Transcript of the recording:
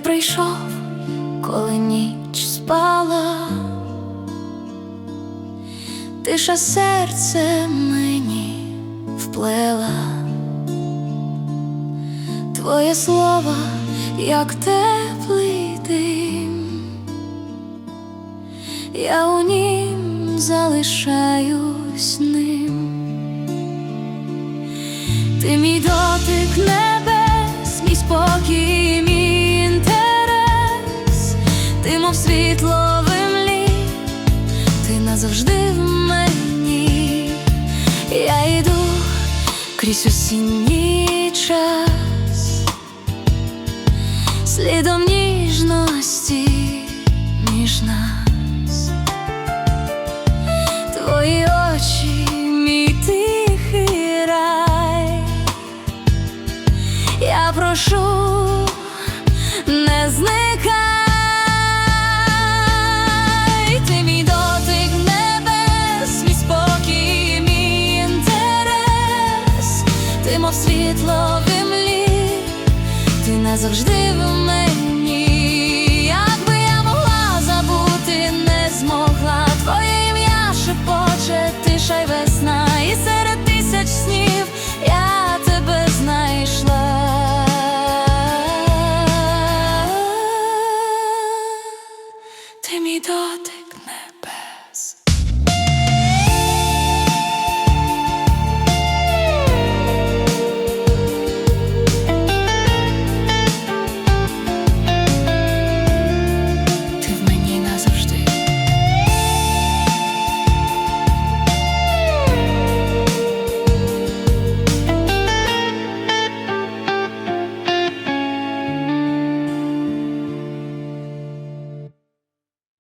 прийшов, коли ніч спала, тиша серце мені вплела, твоє слово, як теплий дим, я у нім залишаюсь ним, ти мій дотик небес, мій спокій. Назавжди в мені, я йду крізь осінній час, слідом ніжності між нас. Твої очі, мій тихий рай, я прошу, не зникай, світло в імлі, ти назавжди в мені, якби я могла забути, не змогла твоє ім'я шепоче, тиша й весна, і серед тисяч снів я тебе знайшла. Ти мій дотик.